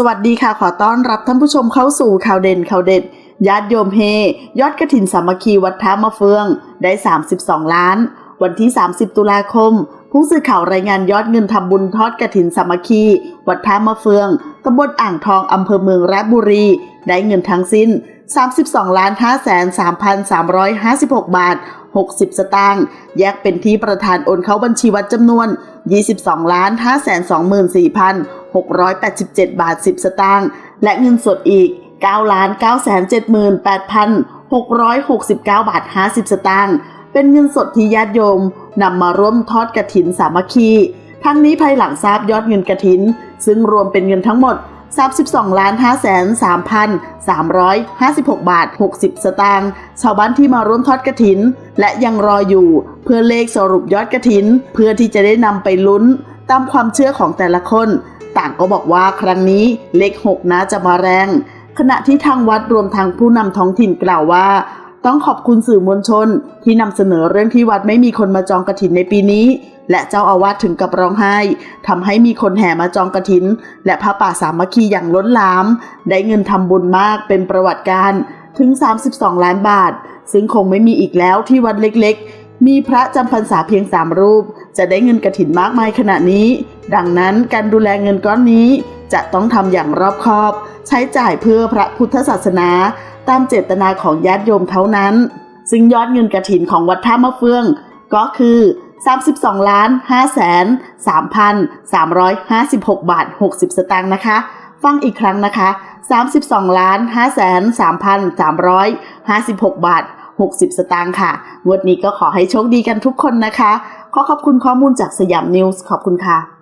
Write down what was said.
สวัสดีค่ะขอต้อนรับท่านผู้ชมเข้าสู่ข่าวเด่นข่าวเด็ดญาติโยมเฮ ยอดกระถินสามัคคีวัดท้ามะเฟืองได้ 32 ล้าน วันที่ 30 ตุลาคม ผู้สื่อข่าวรายงานยอดเงินทำบุญทอดกระถินสามัคคี วัดท้ามะเฟืองตำบลอ่างทองอำเภอเมืองราชบุรี ได้เงินทั้งสิ้น 32ล้าน5แสน3,356 บาท 60 สตางค์ แยกเป็นที่ประธานโอนเข้าบัญชีวัดจำนวน 22ล้าน5แสน24,687 บาท 10 สตางค์ และเงินสดอีก 9 ล้าน9แสน78,669 บาท 50 สตางค์ เป็นเงินสดที่ญาติโยมนำมาร่วมทอดกระถินสามัคคี ทั้งนี้ภายหลังทราบยอดเงินกระถิน ซึ่งรวมเป็นเงินทั้งหมด 32ล้าน5แสน3,356 บาท 60 สตางค์ชาวบ้านที่มาร่วมทอดกระถิน และยังรออยู่เพื่อเลขสรุปยอดกระถิน เพื่อที่จะได้นำไปลุ้น ตามความเชื่อของแต่ละคน ต่างก็บอกว่าครั้งนี้เลข 6นะจะมาแรง ขณะที่ทางวัดรวมทางผู้นำท้องถิ่นกล่าวว่าต้องขอบคุณสื่อมวลชน ที่นำเสนอเรื่องที่วัดไม่มีคนมาจองกระถินในปีนี้ และเจ้าอาวาสถึงกับร้องไห้ทำให้มีคนแห่มาจองกระถิน และพระป่าสามัคคีอย่างล้นหลาม ได้เงินทำบุญมากเป็นประวัติการ์ถึง 32 ล้านบาท ซึ่งคงไม่มีอีกแล้วที่วัดเล็กๆ มีพระจำพรรษาเพียงสามรูป จะได้เงินกระถินมากมายขนาดนี้ ดังนั้นการดูแลเงินก้อนนี้จะต้องทำอย่างรอบคอบ ใช้จ่ายเพื่อพระพุทธศาสนา ตามเจตนาของญาติโยมเท่านั้น ซึ่งยอดเงินกระถินของวัดท่ามะเฟือง ก็คือ 32ล้าน5แสน3,356 บาท 60 สตางค์นะคะ ฟังอีกครั้งนะคะ 32ล้าน5แสน3,356 บาท 60 สตางค์ค่ะงวดนี้ก็ขอให้โชคดีกันทุกคนนะคะ ขอขอบคุณข้อมูลจากสยามนิวส์ขอบคุณค่ะ